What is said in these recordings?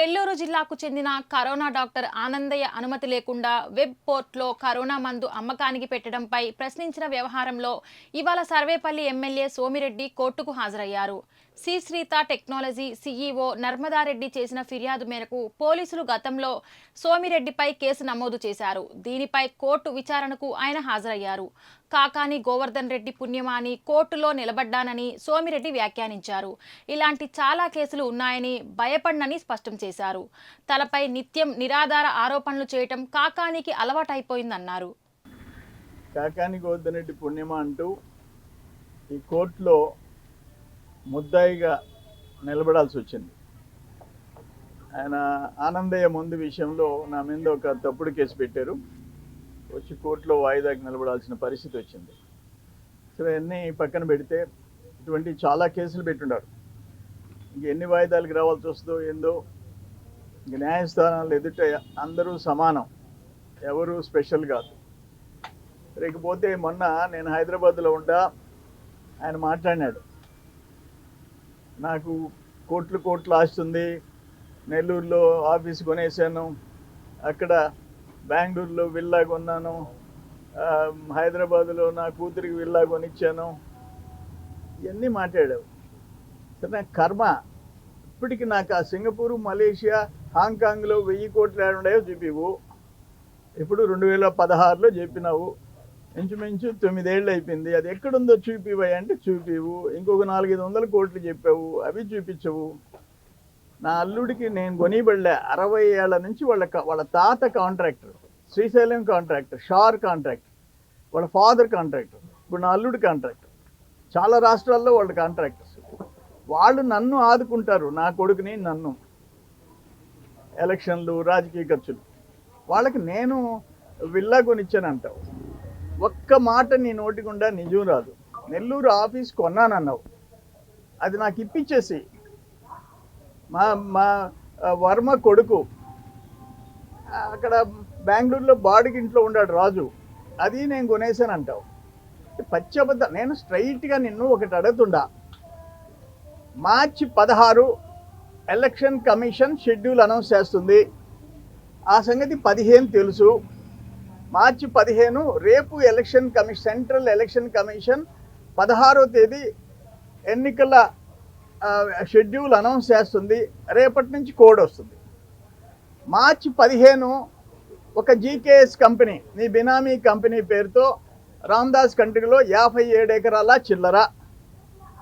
നെല്ലൂർ గుంటూరు జిల్లాకు చెందిన corona doctor Anandaiah అనుమతి లేకుండా వెబ్ పోర్ట్లో కరోనా మందు అమ్మకానికి పెట్టడంపై ప్రశ్నించిన వ్యవహారంలో ఇవాళ సర్వేపల్లి ఎమ్మెల్యే సోమిరెడ్డి కోర్టుకు హాజరయ్యారు. శ్రీశ్రీత టెక్నాలజీ సీఈఓ నర్మదారెడ్డి చేసిన ఫిర్యాదు మేరకు పోలీసులు గతంలో సోమిరెడ్డిపై కేసు నమోదు చేశారు. దీనిపై కోర్టు విచారణకు ఆయన హాజరయ్యారు. కాకాని గోవర్ధన్ రెడ్డి పుణ్యమాని కోర్టులో నిలబడ్డానని సోమిరెడ్డి వ్యాఖ్యానించారు. ఇలాంటి చాలా కేసులు ఉన్నాయని భయపడనని స్పష్టం చేశారు. తలపై నిత్యం నిరాధార ఆరోపణలు చేయటం కాకానికి అలవాటైపోయిందన్నారు. కాకాని వద్దనటి పుణ్యమ అంటూ ఈ కోర్టులో ముద్దాయిగా నిలబడాల్సి వచ్చింది ఆయన ఆనందయ్య ముందు విషయంలో నా మీద ఒక తప్పుడు కేసు పెట్టారు. వచ్చి కోర్టులో వాయిదాకి నిలబడాల్సిన పరిస్థితి వచ్చింది సరే అన్నీ పక్కన పెడితే ఇటువంటి చాలా కేసులు పెట్టుండారు. ఇంక ఎన్ని వాయిదాలకు రావాల్సి వస్తుందో ఏందో న్యాయస్థానాలు ఎదుట అందరూ సమానం. ఎవరు స్పెషల్ కాదు. లేకపోతే మొన్న నేను హైదరాబాద్లో ఉండా ఆయన మాట్లాడినాడు. నాకు కోట్లు కోట్లు ఆస్తుంది నెల్లూరులో ఆఫీస్ కొనేసాను అక్కడ బెంగళూరులో విల్లా కొన్నాను హైదరాబాద్లో నా కూతురికి విల్లా కొనిచ్చాను. ఇవన్నీ మాట్లాడావు. సరే కర్మ. ఇప్పటికి నాకు ఆ సింగపూరు మలేషియా హాంకాంగ్లో వెయ్యి కోట్లు ఏడున్నాయో చెప్పివు ఇప్పుడు రెండు వేల పదహారులో చెప్పినావు ఇంచుమించు తొమ్మిదేళ్ళు అయిపోయింది. అది ఎక్కడుందో చూపివయ్య అంటే చూపివు ఇంకొక నాలుగైదు వందల కోట్లు చెప్పావు. అవి చూపించవు. నా అల్లుడికి నేను కొనిబడలే. అరవై ఏళ్ళ నుంచి వాళ్ళ వాళ్ళ తాత contractor Srisailam contractor SHAR contractor వాళ్ళ ఫాదర్ కాంట్రాక్టర్ ఇప్పుడు నా అల్లుడి కాంట్రాక్టర్. చాలా రాష్ట్రాల్లో వాళ్ళ కాంట్రాక్టర్స్. వాళ్ళు నన్ను ఆదుకుంటారు. నా కొడుకుని నన్ను. ఎలక్షన్లు రాజకీయ ఖర్చులు. వాళ్ళకి నేను విల్లా కొనిచ్చానంటావు ఒక్క మాట నీ నోటి గుండా నిజం రాదు. నెల్లూరు ఆఫీస్ కొన్నానన్నావు. అది నాకు ఇప్పించేసి మా మా వర్మ కొడుకు. అక్కడ బెంగళూరులో బాడికి ఇంట్లో ఉన్నాడు రాజు. అది నేను కొనేసాను అంటావు పచ్చబద్ద నేను స్ట్రైట్గా నిన్ను ఒకటి అడుగుతుండా. మార్చి పదహారు ఎలక్షన్ కమిషన్ షెడ్యూల్ అనౌన్స్ చేస్తుంది. ఆ సంగతి పదిహేను తెలుసు. మార్చి పదిహేను రేపు election commission central election commission పదహారో తేదీ ఎన్నికల షెడ్యూల్ అనౌన్స్ చేస్తుంది. రేపటి నుంచి కోడ్ వస్తుంది. మార్చి పదిహేను ఒక జీకేఎస్ కంపెనీ నీ బినామీ కంపెనీ పేరుతో రామ్దాస్ కంట్రీలో యాభై ఏడు ఎకరాల చిల్లర.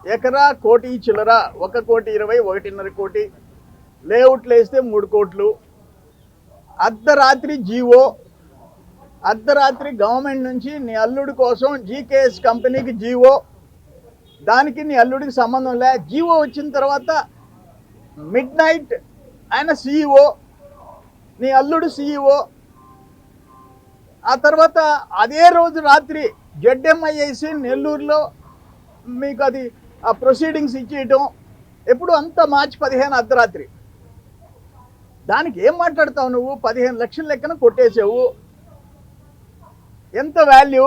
ఎకరా కోటి చిల్లర ఒక కోటి ఇరవై ఒకటిన్నర కోటి. లేఅవుట్లు వేస్తే మూడు కోట్లు. అర్ధరాత్రి జీవో. అర్ధరాత్రి గవర్నమెంట్ నుంచి నీ అల్లుడి కోసం జీకేఎస్ కంపెనీకి జీవో. దానికి నీ అల్లుడికి సంబంధం లే. జీవో వచ్చిన తర్వాత మిడ్ నైట్ ఆయన సీఈఓ. నీ అల్లుడు సీఈఓ. ఆ తర్వాత అదే రోజు రాత్రి జడ్ఎంఐఏసి నెల్లూరులో మీకు అది ఆ ప్రొసీడింగ్స్ ఇచ్చేయటం ఎప్పుడు అంతా మార్చి పదిహేను అర్ధరాత్రి. దానికి ఏం మాట్లాడతావు నువ్వు? పదిహేను లక్షల లెక్కన కొట్టేసావు ఎంత వాల్యూ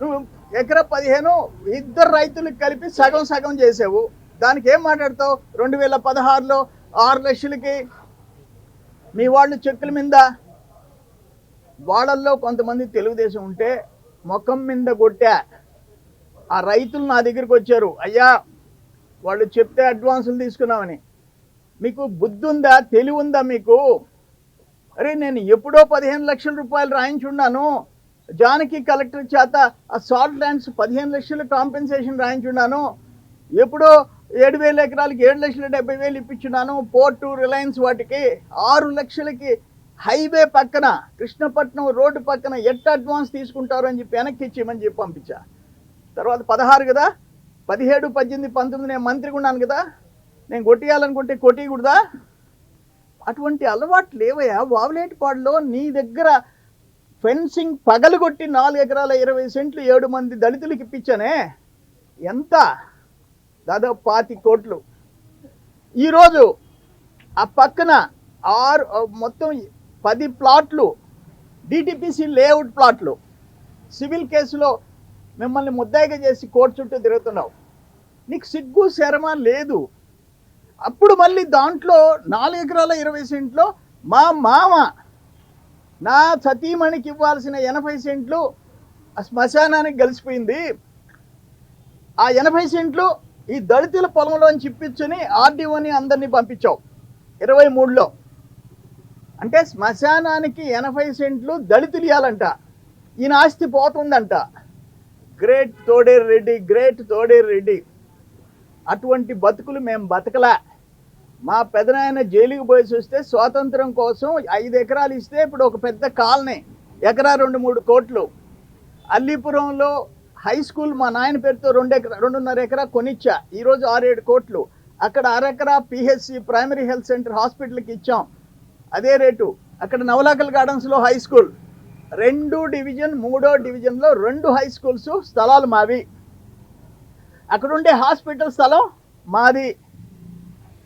నువ్వు ఎకరా పదిహేను ఇద్దరు రైతులకు కలిపి సగం సగం చేసావు. దానికి ఏం మాట్లాడతావు? రెండు వేల పదహారులో ఆరు లక్షలకి మీ వాళ్ళు చెక్కుల మీద వాళ్ళల్లో కొంతమంది తెలుగుదేశం ఉంటే ముఖం మీద కొట్టా. ఆ రైతులు నా దగ్గరికి వచ్చారు. అయ్యా వాళ్ళు చెప్తే అడ్వాన్సులు తీసుకున్నామని. మీకు బుద్ధి ఉందా తెలివి ఉందా మీకు? అరే నేను ఎప్పుడో పదిహేను లక్షల రూపాయలు రాయించున్నాను జానకి కలెక్టర్ చేత ఆ సాల్ట్ ల్యాండ్స్ పదిహేను లక్షలు కాంపెన్సేషన్ రాయించున్నాను ఎప్పుడో ఏడు వేల ఎకరాలకి ఏడు లక్షల డెబ్బై వేలు ఇప్పించున్నాను. పోర్టు రిలయన్స్ వాటికి ఆరు లక్షలకి హైవే పక్కన కృష్ణపట్నం రోడ్డు పక్కన ఎట్ట అడ్వాన్స్ తీసుకుంటారు అని చెప్పి వెనక్కి ఇచ్చేయమని చెప్పి పంపించా. తర్వాత పదహారు కదా? పదిహేడు పద్దెనిమిది పంతొమ్మిది నేను మంత్రిగా ఉన్నాను కదా? నేను కొట్టేయాలనుకుంటే కొట్టేయకూడదా? అటువంటి అలవాట్లు లేవయ్యా. వావులేటిపాడులో నీ దగ్గర ఫెన్సింగ్ పగలగొట్టి నాలుగు ఎకరాల ఇరవై సెంట్లు ఏడు మంది దళితులకి ఇప్పించానే? ఎంత? దాదాపు పాతి కోట్లు. ఈరోజు ఆ పక్కన ఆరు మొత్తం పది ప్లాట్లు డిటిపిసి లేఅవుట్ ప్లాట్లు. సివిల్ కేసులో మిమ్మల్ని ముద్దాయిగా చేసి కోర్టు చుట్టూ తిరుగుతున్నావు. నీకు సిగ్గు శరమ లేదు. అప్పుడు మళ్ళీ దాంట్లో నాలుగు ఎకరాల ఇరవై సెంట్లో మా మామ నా సతీమణికి ఇవ్వాల్సిన ఎనభై సెంట్లు ఆ శ్మశానానికి కలిసిపోయింది. ఆ ఎనభై సెంట్లు ఈ దళితుల పొలంలోని చిప్పించుని ఆర్డీఓని అందరినీ పంపించావు ఇరవై మూడులో. అంటే శ్మశానానికి ఎనభై సెంట్లు దళితులు ఇవ్వాలంట ఈయన ఆస్తి పోతుందంట. Great Thoderu Reddy great Thoderu Reddy. అటువంటి బతుకులు మేము బతకలా. మా పెదనాయన జైలుకి పోయి చూస్తే స్వాతంత్రం కోసం ఐదు ఎకరాలు ఇస్తే ఇప్పుడు ఒక పెద్ద కాలనీ ఎకరా రెండు మూడు కోట్లు. అల్లీపురంలో హై స్కూల్ మా నాయన పేరుతో రెండు ఎకరా రెండున్నర ఎకరా కొనిచ్చా. ఈరోజు ఆరేడు కోట్లు. అక్కడ అరెకరా పిహెచ్సి ప్రైమరీ హెల్త్ సెంటర్ హాస్పిటల్కి ఇచ్చాం. అదే రేటు. అక్కడ నవలాకల్ గార్డెన్స్లో హై స్కూల్. రెండు డివిజన్ మూడో డివిజన్లో రెండు హై స్కూల్స్ స్థలాలు మావి. అక్కడ ఉండే హాస్పిటల్ స్థలం మాది.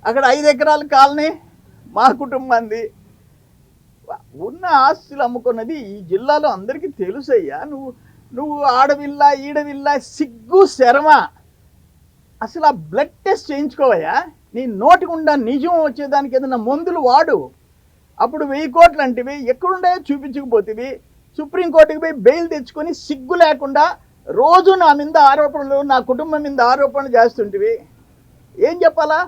అక్కడ ఐదు ఎకరాల కాలనీ మా కుటుంబంది. ఉన్న ఆస్తులు అమ్ముకున్నది ఈ జిల్లాలో అందరికీ తెలుసయ్యా. నువ్వు నువ్వు ఆడవిల్ల ఈడవిల్ల సిగ్గు శరమ. అసలు ఆ బ్లడ్ టెస్ట్ చేయించుకోవయ్యా. నీ నోటి గుండా నిజం వచ్చేదానికి ఏదైనా మందులు వాడు. అప్పుడు వెయ్యి కోట్లు అంటివి ఎక్కడుండే చూపించకపోతేవి. సుప్రీంకోర్టుకి పోయి బెయిల్ తెచ్చుకొని సిగ్గు లేకుండా రోజు నా మీద ఆరోపణలు నా కుటుంబం మీద ఆరోపణలు చేస్తుంటివి. ఏం చెప్పాలా?